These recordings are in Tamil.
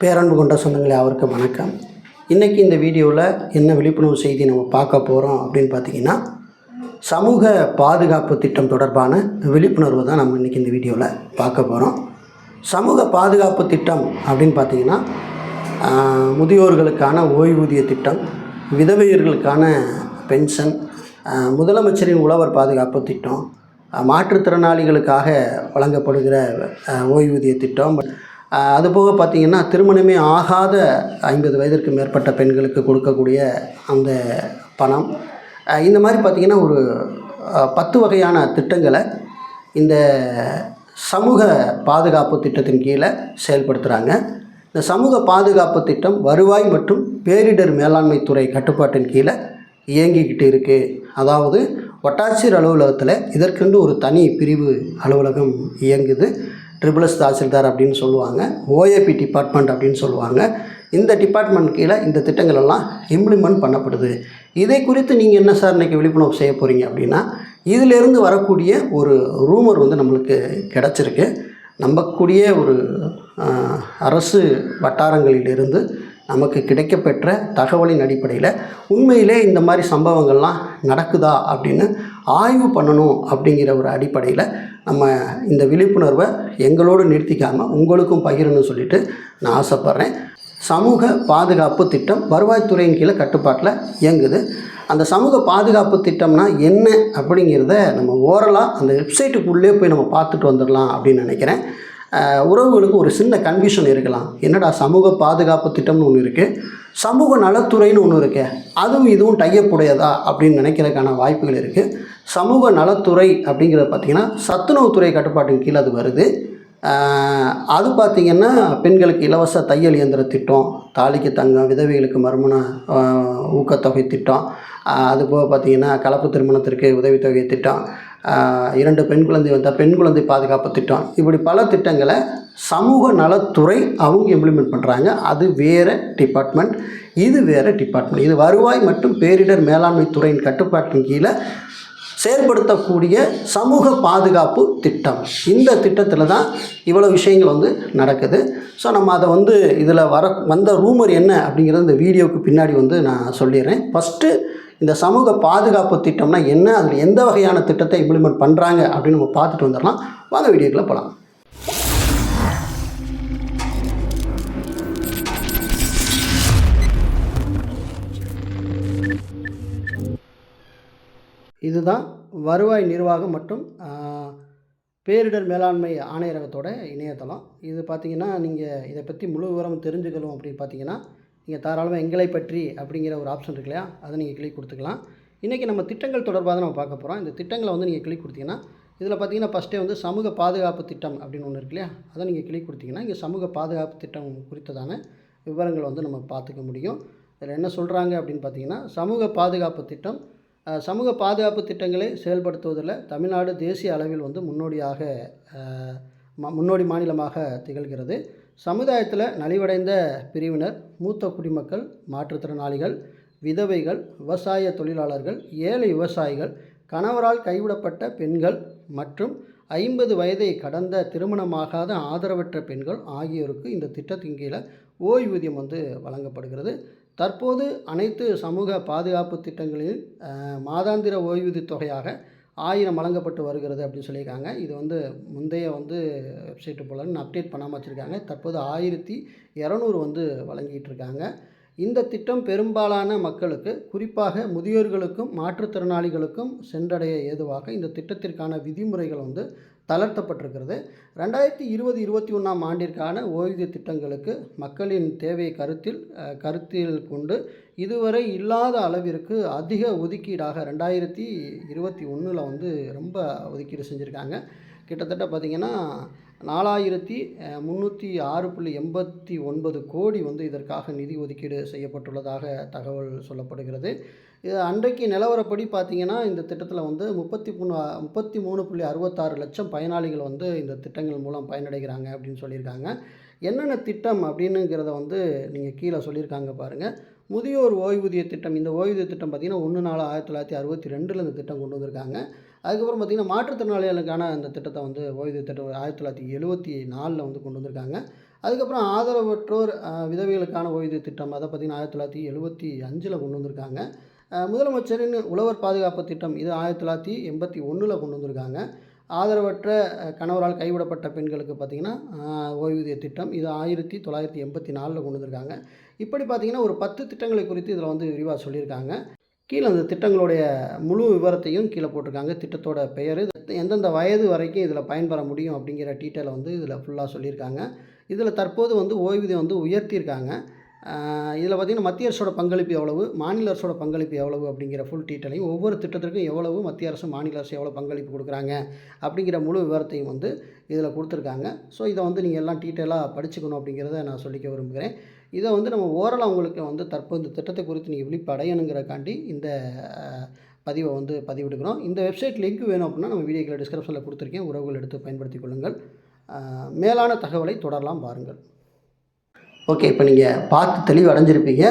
பேரன்பு கொண்ட சொந்தங்களே அவருக்கு வணக்கம். இன்றைக்கி இந்த வீடியோவில் என்ன விழிப்புணர்வு செய்தி நம்ம பார்க்க போகிறோம் அப்படின்னு பார்த்தீங்கன்னா சமூக பாதுகாப்பு திட்டம் தொடர்பான விழிப்புணர்வு தான் நம்ம இன்றைக்கி இந்த வீடியோவில் பார்க்க போகிறோம் சமூக பாதுகாப்பு திட்டம் அப்படின்னு பார்த்தீங்கன்னா முதியோர்களுக்கான ஓய்வூதிய திட்டம் விதவையர்களுக்கான பென்ஷன் முதலமைச்சரின் உழவர் பாதுகாப்பு திட்டம் மாற்றுத்திறனாளிகளுக்காக வழங்கப்படுகிற ஓய்வூதிய திட்டம் அதுபோக பார்த்திங்கன்னா திருமணமே ஆகாத ஐம்பது வயதிற்கு மேற்பட்ட பெண்களுக்கு கொடுக்கக்கூடிய அந்த பணம். இந்த மாதிரி பார்த்திங்கன்னா ஒரு பத்து வகையான திட்டங்களை இந்த சமூக பாதுகாப்பு திட்டத்தின் கீழே செயல்படுத்துகிறாங்க இந்த சமூக பாதுகாப்பு திட்டம் வருவாய் மற்றும் பேரிடர் மேலாண்மை துறை கட்டுப்பாட்டின் கீழே இயங்கிக்கிட்டு இருக்குது அதாவது வட்டாட்சியர் அலுவலகத்தில் இதற்கென்று ஒரு தனி பிரிவு அலுவலகம் இயங்குது. ட்ரிபிள்எஸ் தாசில்தார் அப்படின்னு சொல்லுவாங்க ஓஏபி டிபார்ட்மெண்ட் அப்படின்னு சொல்லுவாங்க. இந்த டிபார்ட்மெண்ட் கீழே இந்த திட்டங்கள் எல்லாம் இம்ப்ளிமெண்ட் பண்ணப்படுது. இதை குறித்து நீங்கள் என்ன சார் இன்றைக்கி விழிப்புணர்வு செய்ய போகிறீங்க அப்படின்னா இதிலிருந்து வரக்கூடிய ஒரு ரூமர் வந்து நம்மளுக்கு கிடச்சிருக்கு. நம்பக்கூடிய ஒரு அரசு வட்டாரங்களிலிருந்து நமக்கு கிடைக்கப்பெற்ற தகவலின் அடிப்படையில் உண்மையிலே இந்த மாதிரி சம்பவங்கள்லாம் நடக்குதா அப்படின்னு ஆய்வு பண்ணணும் அப்படிங்கிற ஒரு அடிப்படையில் நம்ம இந்த விழிப்புணர்வை எங்களோடு நிறுத்திக்காமல் உங்களுக்கும் பகிரணும்னு சொல்லிட்டு நான் ஆசைப்பட்றேன். சமூக பாதுகாப்பு திட்டம் வருவாய்த்துறையின் கீழே கட்டுப்பாட்டில் இயங்குது. அந்த சமூக பாதுகாப்பு திட்டம்னா என்ன அப்படிங்கிறத நம்ம ஓரலாக அந்த வெப்சைட்டுக்குள்ளே போய் நம்ம பார்த்துட்டு வந்துடலாம் அப்படின்னு நினைக்கிறேன். உறவுகளுக்கு ஒரு சின்ன கன்ஃபியூஷன் இருக்கலாம். என்னடா சமூக பாதுகாப்பு திட்டம்னு ஒன்று இருக்குது சமூக நலத்துறைன்னு ஒன்று இருக்கு. அதுவும் இதுவும் டையப்புடையதா அப்படின்னு நினைக்கிறதுக்கான வாய்ப்புகள் இருக்குது சமூக நலத்துறை அப்படிங்கிறது பார்த்திங்கன்னா சத்துணவுத்துறை கட்டுப்பாட்டின் கீழே அது வருது. அது பார்த்திங்கன்னா பெண்களுக்கு இலவச தையல் இயந்திர திட்டம் தாலிக்கு தங்கம் விதவைகளுக்கு மறுமண ஊக்கத்தொகை திட்டம் அதுபோக பார்த்திங்கன்னா கலப்பு திருமணத்திற்கு உதவித்தொகை திட்டம் இரண்டு பெண் குழந்தை வந்தால் பெண் குழந்தை பாதுகாப்பு திட்டம். இப்படி பல திட்டங்களை சமூக நலத்துறை அவங்க இம்ப்ளிமெண்ட் பண்ணுறாங்க அது வேறு டிபார்ட்மெண்ட் இது வேறு டிபார்ட்மெண்ட் இது வருவாய் மற்றும் பேரிடர் மேலாண்மை துறையின் கட்டுப்பாட்டின் கீழே செயல்படுத்தக்கூடிய சமூக பாதுகாப்பு திட்டம். இந்த திட்டத்தில் தான் இவ்வளோ விஷயங்கள் வந்து நடக்குது. ஸோ நம்ம அதை வந்து இதில் வர வந்த ரூமர் என்ன அப்படிங்கிறது இந்த வீடியோவுக்கு பின்னாடி வந்து நான் சொல்லிடுறேன். ஃபஸ்ட்டு இந்த சமூக பாதுகாப்பு திட்டம்னா என்ன? அதில் எந்த வகையான திட்டத்தை இம்ப்ளிமெண்ட் பண்ணுறாங்க அப்படின்னு நம்ம பார்த்துட்டு வந்துடலாம். வாங்க வீடியோக்குள்ளே போகலாம் இதுதான் வருவாய் நிர்வாகம் மற்றும் பேரிடர் மேலாண்மை ஆணையரகத்தோட இணையதளம். இது பார்த்தீங்கன்னா நீங்கள் இதை பற்றி முழு விவரம் தெரிஞ்சுக்கணும் அப்படின்னு பார்த்தீங்கன்னா நீங்கள் தாராளமாக எங்களை பற்றி அப்படிங்கிற ஒரு ஆப்ஷன் இருக்கு இல்லையா? அதை நீங்கள் கிளிக் கொடுத்துக்கலாம். இன்றைக்கி நம்ம திட்டங்கள் தொடர்பாக தான் நம்ம பார்க்க போகிறோம் இந்த திட்டங்களை வந்து நீங்கள் கிளிக் கொடுத்தீங்கன்னா இதில் பார்த்தீங்கன்னா ஃபஸ்ட்டே வந்து சமூக பாதுகாப்பு திட்டம் அப்படின்னு ஒன்று இருக்கு இல்லையா? அதை நீங்கள் கிளிக் கொடுத்தீங்கன்னா இங்கே சமூக பாதுகாப்பு திட்டம் குறித்ததான விவரங்களை வந்து நம்ம பார்த்துக்க முடியும். இதில் என்ன சொல்கிறாங்க அப்படின்னு பார்த்தீங்கன்னா சமூக பாதுகாப்பு திட்டம் சமூக பாதுகாப்பு திட்டங்களை செயல்படுத்துவதில் தமிழ்நாடு தேசிய அளவில் வந்து முன்னோடியாக முன்னோடி மாநிலமாக திகழ்கிறது. சமுதாயத்தில் நலிவடைந்த பிரிவினர் மூத்த குடிமக்கள் மாற்றுத்திறனாளிகள் விதவைகள் விவசாய தொழிலாளர்கள் ஏழை விவசாயிகள் கணவரால் கைவிடப்பட்ட பெண்கள் மற்றும் ஐம்பது வயதை கடந்த திருமணமாகாத ஆதரவற்ற பெண்கள் ஆகியோருக்கு இந்த திட்டத்தின் கீழே ஓய்வூதியம் வந்து வழங்கப்படுகிறது. தற்போது அனைத்து சமூக பாதுகாப்பு திட்டங்களில் மாதாந்திர ஓய்வூதிய தொகையாக ஆயிரம் வழங்கப்பட்டு வருகிறது அப்படின்னு சொல்லியிருக்காங்க. இது வந்து முந்தைய வந்து வெப்சைட்டு போல அப்டேட் பண்ணாமல் வச்சுருக்காங்க. தற்போது ஆயிரத்தி இரநூறு வந்து வழங்கிட்டு இருக்காங்க இந்த திட்டம் பெரும்பாலான மக்களுக்கு குறிப்பாக முதியோர்களுக்கும் மாற்றுத்திறனாளிகளுக்கும் சென்றடைய ஏதுவாக இந்த திட்டத்திற்கான விதிமுறைகள் வந்து தளர்த்தப்பட்டிருக்கிறது. ரெண்டாயிரத்தி இருபது இருபத்தி ஒன்றாம் ஆண்டிற்கான ஓய்வூதிய திட்டங்களுக்கு மக்களின் தேவையை கருத்தில் கருத்தில் கொண்டு இதுவரை இல்லாத அளவிற்கு அதிக ஒதுக்கீடாக ரெண்டாயிரத்தி இருபத்தி ஒன்றில் வந்து ரொம்ப ஒதுக்கீடு செஞ்சுருக்காங்க. கிட்டத்தட்ட பார்த்திங்கன்னா நாலாயிரத்தி முந்நூற்றி ஆறு புள்ளி எண்பத்தி ஒன்பது கோடி வந்து இதற்காக நிதி ஒதுக்கீடு செய்யப்பட்டுள்ளதாக தகவல் சொல்லப்படுகிறது. இது அன்றைக்கு நிலவரப்படி பார்த்திங்கன்னா இந்த திட்டத்தில் வந்து முப்பத்தி மூணு முப்பத்தி மூணு புள்ளி அறுபத்தாறு லட்சம் பயனாளிகள் வந்து இந்த திட்டங்கள் மூலம் பயனடைகிறாங்க அப்படின்னு சொல்லியிருக்காங்க. என்னென்ன திட்டம் அப்படின்னுங்கிறத வந்து நீங்கள் கீழே சொல்லியிருக்காங்க பாருங்கள் முதியோர் ஓய்வூதிய திட்டம் இந்த ஓய்வூதிய திட்டம் பார்த்திங்கன்னா ஒன்று நாலு ஆயிரத்தி தொள்ளாயிரத்தி அறுபத்தி ரெண்டில் இந்த திட்டம் கொண்டு வந்திருக்காங்க. அதுக்கப்புறம் பார்த்திங்கன்னா மாற்றுத்திறனாளிகளுக்கான அந்த திட்டத்தை வந்து ஓய்வூதிய திட்டம் ஆயிரத்தி தொள்ளாயிரத்தி எழுபத்தி நாலில் வந்து கொண்டு வந்திருக்காங்க. அதுக்கப்புறம் ஆதரவற்றோர் விதவிகளுக்கான விதவைகளுக்கான ஓய்வூதிய திட்டம் அதை பார்த்திங்கன்னா ஆயிரத்தி தொள்ளாயிரத்தி எழுபத்தி அஞ்சில் கொண்டு வந்திருக்காங்க. முதலமைச்சரின் உழவர் பாதுகாப்பு திட்டம் இது ஆயிரத்தி தொள்ளாயிரத்தி எண்பத்தி ஒன்றில் கொண்டு வந்திருக்காங்க. ஆதரவற்ற கணவரால் கைவிடப்பட்ட பெண்களுக்கு பார்த்திங்கன்னா ஓய்வூதிய திட்டம் இது ஆயிரத்தி தொள்ளாயிரத்தி எண்பத்தி நாலில் கொண்டு வந்திருக்காங்க. இப்படி பார்த்திங்கன்னா ஒரு பத்து திட்டங்களை குறித்து இதில் வந்து விரிவாக சொல்லியிருக்காங்க. கீழே அந்த திட்டங்களுடைய முழு விவரத்தையும் கீழே போட்டிருக்காங்க. திட்டத்தோட பெயர் எந்தெந்த வயது வரைக்கும் இதில் பயன்பெற முடியும் அப்படிங்கிற டீட்டெயிலை வந்து இதில் ஃபுல்லாக சொல்லியிருக்காங்க. இதில் தற்போது வந்து ஓய்வூதியம் வந்து உயர்த்தியிருக்காங்க. இதில் பார்த்திங்கன்னா மத்திய அரசோட பங்களிப்பு எவ்வளவு மாநில அரசோட பங்களிப்பு எவ்வளவு அப்படிங்கிற ஃபுல் டீட்டெயிலையும் ஒவ்வொரு திட்டத்திற்கும் எவ்வளவு மத்திய அரசு மாநில அரசு எவ்வளோ பங்களிப்பு கொடுக்குறாங்க அப்படிங்கிற முழு விவரத்தையும் வந்து இதில் கொடுத்துருக்காங்க. ஸோ இதை வந்து நீங்கள் எல்லாம் டீட்டெயிலாக படிச்சுக்கணும் அப்படிங்கிறத நான் சொல்லிக்க விரும்புகிறேன். இதை வந்து நம்ம ஓரலாக உங்களுக்கு வந்து தற்போது இந்த திட்டத்தை குறித்து நீங்கள் விழிப்படையணுங்கிறக்காண்டி இந்த பதிவை வந்து பதிவிடுக்கிறோம் இந்த வெப்சைட் லிங்க் வேணும் அப்படின்னா நம்ம வீடியோக்களை டிஸ்கிரிப்ஷனில் கொடுத்துருக்கேன். உறவுகள் எடுத்து பயன்படுத்தி கொள்ளுங்கள். மேலான தகவலை தொடரலாம் பாருங்கள். ஓகே இப்போ நீங்கள் பார்த்து தெளிவு அடைஞ்சிருப்பீங்க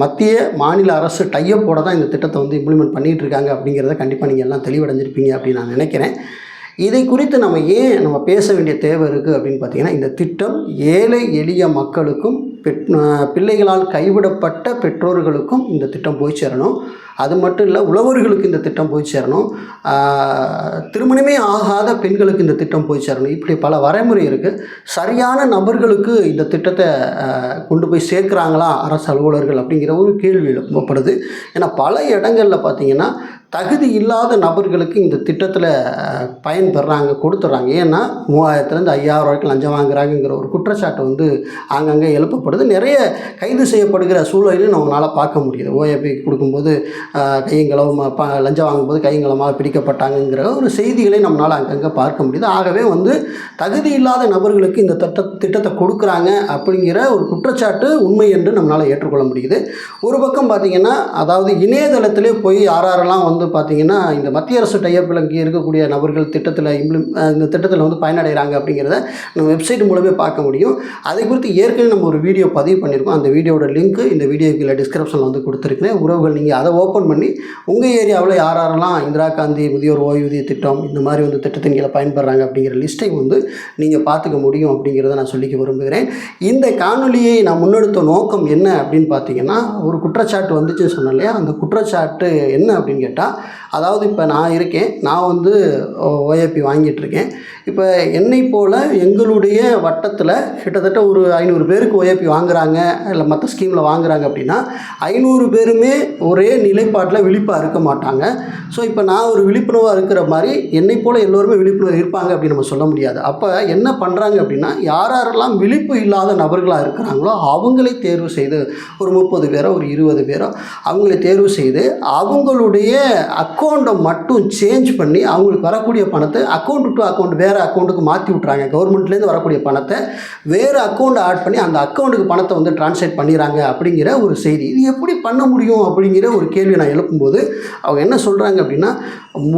மத்திய மாநில அரசு டையப்போட தான் இந்த திட்டத்தை வந்து இம்ப்ளிமெண்ட் பண்ணிகிட்டு இருக்காங்க அப்படிங்கிறத கண்டிப்பாக நீங்கள் எல்லாம் தெளிவடைஞ்சிருப்பீங்க அப்படின்னு நான் நினைக்கிறேன். இதை குறித்து நம்ம ஏன் நம்ம பேச வேண்டிய தேவை இருக்குது அப்படின்னு பார்த்தீங்கன்னா இந்த திட்டம் ஏழை எளிய மக்களுக்கும் பெட் பிள்ளைகளால் கைவிடப்பட்ட பெற்றோர்களுக்கும் இந்த திட்டம் போய் சேரணும். அது மட்டும் இல்லை உழவர்களுக்கு இந்த திட்டம் போய் சேரணும். திருமணமே ஆகாத பெண்களுக்கு இந்த திட்டம் போய் சேரணும். இப்படி பல வரைமுறை இருக்குது சரியான நபர்களுக்கு இந்த திட்டத்தை கொண்டு போய் சேர்க்குறாங்களா அரசு அலுவலர்கள் அப்படிங்கிற ஒரு கேள்வி எழுப்பப்படுது. ஏன்னா பல இடங்களில் பார்த்தீங்கன்னா தகுதி இல்லாத நபர்களுக்கு இந்த திட்டத்தில் பயன்பெறாங்க கொடுத்துட்றாங்க ஏன்னா மூவாயிரத்துலேருந்து ஐயாயிரம் வரைக்கும் லஞ்சம் வாங்குறாங்கங்கிற ஒரு குற்றச்சாட்டு வந்து ஆங்கங்கே எழுப்பப்படுது. நிறைய கைது செய்யப்படுகிற சூழலையும் நம்மளால் பார்க்க முடியுது. ஓஏபி கொடுக்கும்போது கையங்களவு ப லஞ்சம் வாங்கும்போது கையங்களமாக பிடிக்கப்பட்டாங்கங்கிற ஒரு செய்திகளை நம்மளால் அங்கங்கே பார்க்க முடியுது. ஆகவே வந்து தகுதி இல்லாத நபர்களுக்கு இந்த திட்ட திட்டத்தை கொடுக்குறாங்க அப்படிங்கிற ஒரு குற்றச்சாட்டு உண்மை என்று நம்மளால் ஏற்றுக்கொள்ள முடியுது. ஒரு பக்கம் பார்த்திங்கன்னா அதாவது இணையதளத்திலே போய் யாரெல்லாம் வந்து பார்த்திங்கன்னா இந்த மத்திய அரசு டைப்பில் இங்கே இருக்கக்கூடிய நபர்கள் திட்டத்தில் இம்ப்ளி இந்த திட்டத்தில் வந்து பயனடைகிறாங்க அப்படிங்கிறத நம்ம வெப்சைட் மூலமே பார்க்க முடியும். அதை குறித்து ஏற்கனவே நம்ம ஒரு வீடியோ பதிவு பண்ணியிருக்கோம். அந்த வீடியோட லிங்க் இந்த வீடியோக்குள்ள டிஸ்கிரிப்ஷனில் வந்து கொடுத்துருக்கேன் உறவுகள் நீங்கள் அதை ஓப்பன் பண்ணி உங்கள் ஏரியாவில் யார் யாரெல்லாம் இந்திரா காந்தி முதியோர் ஓய்வூதிய திட்டம் இந்த மாதிரி வந்து திட்டத்தின் கீழே பயன்படுறாங்க அப்படிங்கிற லிஸ்ட்டை வந்து நீங்கள் பார்த்துக்க முடியும் அப்படிங்கிறத நான் சொல்லிக்க விரும்புகிறேன். இந்த காணொலியை நான் முன்னெடுத்த நோக்கம் என்ன அப்படின்னு பார்த்தீங்கன்னா ஒரு குற்றச்சாட்டு வந்துச்சுன்னு சொன்னேன் இல்லையா? அந்த குற்றச்சாட்டு என்ன அப்படின்னு கேட்டால் அதாவது இப்போ நான் இருக்கேன் நான் வந்து ஓஏபி வாங்கிட்டுருக்கேன் இப்போ என்னை போல் எங்களுடைய வட்டத்தில் கிட்டத்தட்ட ஒரு ஐநூறு பேருக்கு ஓஏபி வாங்குகிறாங்க இல்லை மற்ற ஸ்கீமில் வாங்குறாங்க அப்படின்னா ஐநூறு பேருமே ஒரே நிலைப்பாட்டில் விழிப்பாக இருக்க மாட்டாங்க. ஸோ இப்போ நான் ஒரு விழிப்புணர்வாக இருக்கிற மாதிரி என்னை போல் எல்லோருமே விழிப்புணர்வு இருப்பாங்க அப்படின்னு நம்ம சொல்ல முடியாது. அப்போ என்ன பண்ணுறாங்க அப்படின்னா யார் யாரெல்லாம் விழிப்பு இல்லாத நபர்களாக இருக்கிறாங்களோ அவங்களை தேர்வு செய்து ஒரு முப்பது பேரோ ஒரு இருபது பேரோ அவங்களை தேர்வு செய்து அவங்களுடைய அக்கௌண்ட்டை மட்டும் சேஞ்ச் பண்ணி அவங்களுக்கு வரக்கூடிய பணத்தை அக்கௌண்ட் டு அக்கௌண்ட் வேறு வேறு அக்கௌண்ட்டுக்கு மாற்றி விட்றாங்க கவர்மெண்ட்லேருந்து வரக்கூடிய பணத்தை வேறு அக்கௌண்ட் ஆட் பண்ணி அந்த அக்கௌண்ட்டுக்கு பணத்தை வந்து ட்ரான்ஸ்லேட் பண்ணிடுறாங்க அப்படிங்கிற ஒரு செய்தி. இது எப்படி பண்ண முடியும் அப்படிங்கிற ஒரு கேள்வி நான் எழுப்பும்போது அவங்க என்ன சொல்கிறாங்க அப்படின்னா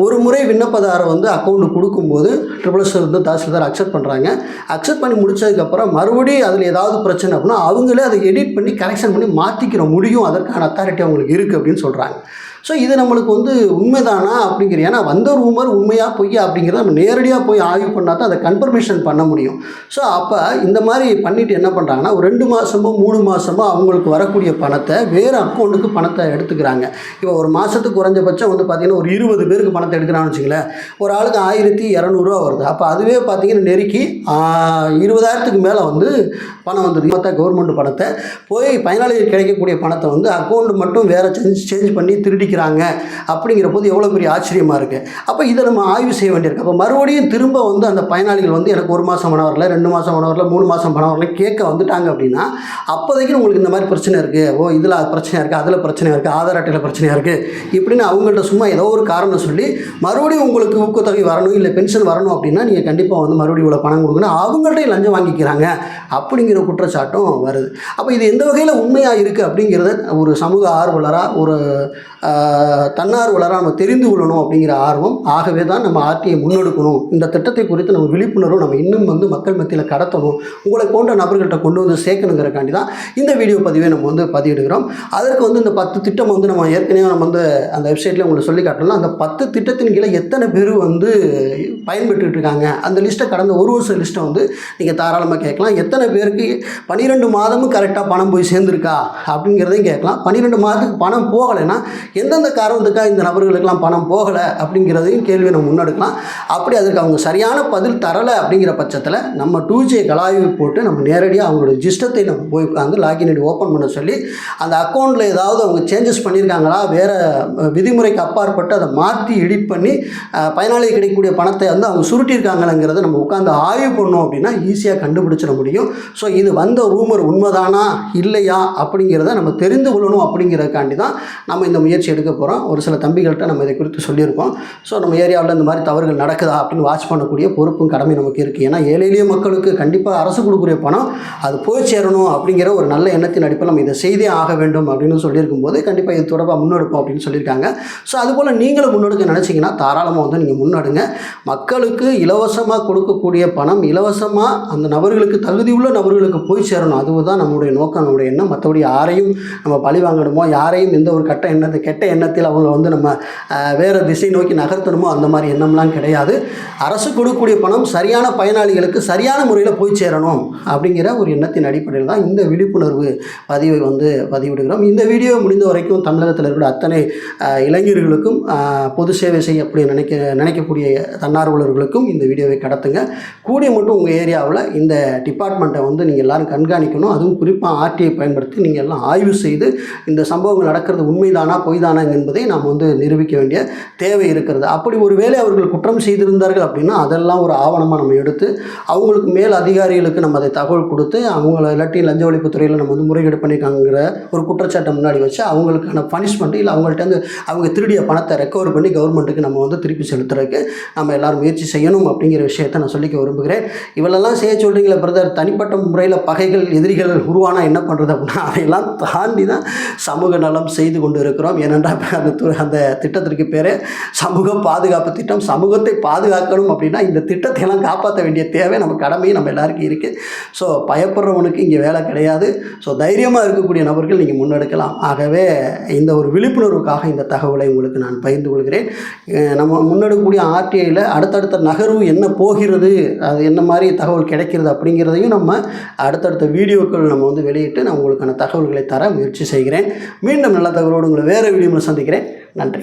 ஒரு முறை விண்ணப்பதாரர் வந்து அக்கௌண்ட் கொடுக்கும்போது ட்ரிபிள் வந்து தாசில்தார் அக்செப்ட் பண்ணுறாங்க அக்செப்ட் பண்ணி முடிச்சதுக்கப்புறம் மறுபடியும் அதில் ஏதாவது பிரச்சனை அப்படின்னா அவங்களே அதை எடிட் பண்ணி கரெக்ஷன் பண்ணி மாற்றிக்கிற முடியும். அதற்கான அத்தாரிட்டி அவங்களுக்கு இருக்குது அப்படின்னு சொல்கிறாங்க ஸோ இது நம்மளுக்கு வந்து உண்மைதானா அப்படிங்கிற ஏன்னா வந்த ரூமர் உண்மையாக பொய்யா அப்படிங்கிறத நம்ம நேரடியாக போய் ஆய்வு பண்ணால் தான் அதை கன்ஃபர்மேஷன் பண்ண முடியும். ஸோ அப்போ இந்த மாதிரி பண்ணிவிட்டு என்ன பண்ணுறாங்கன்னா ஒரு ரெண்டு மாதமோ மூணு மாதமோ அவங்களுக்கு வரக்கூடிய பணத்தை வேறு அக்கௌண்ட்டுக்கு பணத்தை எடுத்துக்கிறாங்க. இப்போ ஒரு மாதத்துக்கு குறைஞ்சபட்சம் வந்து பார்த்திங்கன்னா ஒரு இருபது பேருக்கு பணத்தை எடுக்கிறான்னு வச்சுங்களேன் ஒரு ஆளுக்கு ஆயிரத்தி இரநூறுவா வருது. அப்போ அதுவே பார்த்திங்கன்னா நெருக்கி இருபதாயிரத்துக்கு மேலே வந்து பணம் வந்தது. மற்ற கவர்மெண்ட் பணத்தை. போய் பயனாளிகள் கிடைக்கக்கூடிய பணத்தை வந்து அக்கௌண்ட் மட்டும் வேறு சேஞ்ச் சேஞ்ச் பண்ணி திருடிக்கிறாங்க அப்படிங்கிற போது எவ்வளோ பெரிய ஆச்சரியமாக இருக்குது அப்போ இதை நம்ம ஆய்வு செய்ய வேண்டியிருக்கு. அப்போ மறுபடியும் திரும்ப வந்து அந்த பயனாளிகள் வந்து எனக்கு ஒரு மாதம் பணம் வரல ரெண்டு மாதம் பணம் வரல மூணு மாதம் பணம் வரல கேட்க வந்துட்டாங்க அப்படின்னா அப்போதைக்கு உங்களுக்கு இந்த மாதிரி பிரச்சனை இருக்குது ஓ இதில் பிரச்சனை இருக்குது அதில் பிரச்சனை இருக்குது ஆதார் அட்டையில் பிரச்சனையாக இருக்குது இப்படின்னு அவங்கள்ட்ட சும்மா ஏதோ ஒரு காரணம் சொல்லி மறுபடியும் உங்களுக்கு ஊக்கத்தொகை வரணும் இல்லை பென்ஷன் வரணும் அப்படின்னா நீங்கள் கண்டிப்பாக வந்து மறுபடியும் இவ்வளோ பணம் கொடுக்கணும் அவங்கள்ட்டையும் லஞ்சம் வாங்கிக்கிறாங்க அப்படிங்கிற குற்றச்சாட்டும் வருது. அப்போ இது எந்த வகையில் உண்மையாக இருக்குது அப்படிங்கிறத ஒரு சமூக ஆர்வலராக ஒரு தன்னார்வலராக நம்ம தெரிந்து கொள்ளணும் அப்படிங்கிற ஆர்வம் ஆகவே தான் நம்ம ஆர்டிஐ முன்னெடுக்கணும். இந்த திட்டத்தை குறித்து நம்ம விழிப்புணர்வு நம்ம இன்னும் வந்து மக்கள் மத்தியில் கடத்தணும். உங்களை போன்ற நபர்கள்ட்ட கொண்டு வந்து சேர்க்கணுங்கிறக்காண்டி தான் இந்த வீடியோ பதிவை நம்ம வந்து பதிவிடுகிறோம். அதற்கு வந்து இந்த பத்து திட்டம் வந்து நம்ம ஏற்கனவே நம்ம வந்து அந்த வெப்சைட்டில் உங்களுக்கு சொல்லி காட்டலாம். அந்த பத்து திட்டத்தின் கீழே எத்தனை பேர் வந்து பயன்பெற்றுட்டு இருக்காங்க? அந்த லிஸ்ட்டை கடந்த ஒரு வருஷம் லிஸ்ட்டை வந்து நீங்கள் தாராளமாக கேட்கலாம். எத்தனை பேருக்கு பன்னிரெண்டு மாதமும் கரெக்டாக பணம் போய் சேர்ந்துருக்கா? அப்படிங்கிறதையும் கேட்கலாம். பன்னிரெண்டு மாதத்துக்கு பணம் போகலைன்னா எந்தெந்த காரணத்துக்காக இந்த நபர்களுக்கெல்லாம் பணம் போகலை அப்படிங்கிறதையும் கேள்வி நம்ம முன்னெடுக்கலாம். அப்படி அதற்கு அவங்க சரியான பதில் தரலை அப்படிங்கிற பட்சத்தில் நம்ம டூ ஜே கலாய்வு போட்டு நம்ம நேரடியாக அவங்களோட ஜிஸ்டத்தை நம்ம போய் உட்காந்து லாகின் ஐடி ஓப்பன் பண்ண சொல்லி அந்த அக்கௌண்ட்டில் ஏதாவது அவங்க சேஞ்சஸ் பண்ணியிருக்காங்களா வேறு விதிமுறைக்கு அப்பாற்பட்டு அதை மாற்றி எடிட் பண்ணி அஹ், பயனாளி கிடைக்கக்கூடிய பணத்தை வந்து அவங்க சுருட்டியிருக்காங்களாங்கிறத நம்ம உட்காந்து ஆய்வு பண்ணோம் அப்படின்னா ஈஸியாக கண்டுபிடிச்சிட முடியும். ஸோ இது வந்த ரூமர் உண்மைதானா? இல்லையா? அப்படிங்கிறத நம்ம தெரிந்து கொள்ளணும் அப்படிங்கிறதுக்காண்டி தான் நம்ம இந்த முயற்சி எடுக்க போகிறோம் ஒரு சில தம்பிகள்கிட்ட நம்ம இதை குறித்து சொல்லியிருக்கோம். ஸோ நம்ம ஏரியாவில் இந்த மாதிரி தவறுகள் நடக்குதா அப்படின்னு வாட்ச் பண்ணக்கூடிய பொறுப்பும் கடமை நமக்கு இருக்குது ஏன்னா ஏழை எளிய மக்களுக்கு கண்டிப்பாக அரசு கொடுக்கக்கூடிய பணம் அது போய் சேரணும் அப்படிங்கிற ஒரு நல்ல எண்ணத்தின் அடிப்பில் நம்ம இதை செய்தே ஆக வேண்டும் அப்படின்னு சொல்லியிருக்கும் போது கண்டிப்பாக இது தொடர்பாக முன்னெடுப்போம் அப்படின்னு சொல்லியிருக்காங்க. ஸோ அதுபோல் நீங்களும் முன்னெடுக்க நினச்சிங்கன்னா தாராளமாக வந்து நீங்கள் முன்னெடுங்க. மக்களுக்கு இலவசமாக கொடுக்கக்கூடிய பணம் இலவசமாக அந்த நபர்களுக்கு தகுதியுள்ள நபர்களுக்கு போய் சேரணும். அதுதான் நம்மளுடைய நோக்கம் நம்மளுடைய எண்ணம். மற்றபடி யாரையும் நம்ம பழி வாங்கணுமோ யாரையும் எந்த ஒரு கட்ட எண்ணத்தை கெட்ட எண்ணத்தில் அவங்கள வந்து நம்ம வேறு திசை நோக்கி நகர்த்தணுமோ அந்த மாதிரி எண்ணம்லாம் கிடையாது. அரசு கொடுக்கக்கூடிய பணம் சரியான பயனாளிகளுக்கு சரியான முறையில் போய் சேரணும் அப்படிங்கிற ஒரு எண்ணத்தின் அடிப்படையில் தான் இந்த விழிப்புணர்வு பதிவை வந்து பதிவிடுகிறோம். இந்த வீடியோ முடிந்த வரைக்கும் தமிழகத்தில் இருக்கிற அத்தனை இளைஞர்களுக்கும் பொது சேவை செய்யக்கூடிய நினைக்க நினைக்கக்கூடிய தன்னார்வலர்களுக்கும் இந்த வீடியோவை கடத்துங்க. கூடிய மட்டும் உங்கள் ஏரியாவில் இந்த டிபார்ட்மெண்ட்டை வந்து நீங்கள் எல்லாரும் கண்காணிக்கணும். அதுவும் குறிப்பாக ஆர்டிஐ பயன்படுத்தி நீங்கள் எல்லாம் ஆய்வு செய்து இந்த சம்பவங்கள் நடக்கிறது உண்மைதானா பொய்தானா என்பதை நாம் வந்து நிரூபிக்க வேண்டிய தேவை இருக்கிறது. அப்படி ஒருவேளை அவர்கள் குற்றம் செய்திருந்தார்கள் அப்படின்னா அதெல்லாம் ஒரு ஆவணமாக நம்ம எடுத்து அவங்களுக்கு மேல் அதிகாரிகளுக்கு நம்ம அதை தகவல் கொடுத்து அவங்கள இல்லாட்டி லஞ்ச ஒழிப்புத்துறையில் நம்ம வந்து முறைகேடு பண்ணியிருக்காங்கிற ஒரு குற்றச்சாட்டை முன்னாடி வச்சு அவங்களுக்கான பனிஷ்மெண்ட் இல்லை அவங்கள்ட்ட வந்து அவங்க திருடிய பணத்தை ரெக்கவர் பண்ணி கவர்மெண்ட்டுக்கு நம்ம வந்து திருப்பி செலுத்துறதுக்கு நம்ம எல்லாரும் முயற்சி செய்யணும் அப்படிங்கிற விஷயத்தை நான் சொல்லிக்க விரும்புகிறேன். இவளெல்லாம் செய்ய சொல்கிறீங்களே பிரதர் தனிப்பட்ட முறையில் பகைகள் எதிரிகள் உருவானா என்ன பண்ணுறது அப்படின்னா அதையெல்லாம் தாண்டி தான் சமூக நலம் செய்து கொண்டு இருக்கிறோம் ஏனென்றால் அந்த து- அந்த திட்டத்திற்கு பேர் சமூக பாதுகாப்பு திட்டம். சமூகத்தை பாதுகாக்கணும் அப்படின்னா இந்த திட்டத்தை எல்லாம் காப்பாற்ற வேண்டிய தேவை நம்ம கடமையும் நம்ம எல்லாருக்கும் இருக்குது ஸோ பயப்படுறவனுக்கு இங்கே வேலை கிடையாது. ஸோ தைரியமாக இருக்கக்கூடிய நபர்கள் நீங்கள் முன்னெடுக்கலாம். ஆகவே இந்த ஒரு விழிப்புணர்வுக்காக இந்த தகவலை உங்களுக்கு நான் பகிர்ந்து கொள்கிறேன். நம்ம முன்னெடுக்கக்கூடிய ஆர்டிஐயில் அடுத்தடுத்த நகர்வு என்ன போகிறது அது என்ன மாதிரி தகவல் கிடைக்கிறது அப்படிங்கிறதையும் நம்ம அடுத்தடுத்த வீடியோக்கள் நம்ம வந்து வெளியிட்டு நான் உங்களுக்கான தகவல்களை தர முயற்சி செய்கிறேன். மீண்டும் நல்ல தகவலோடு உங்களை வேறு வீடியோவில் சந்திக்கிறேன். நன்றி.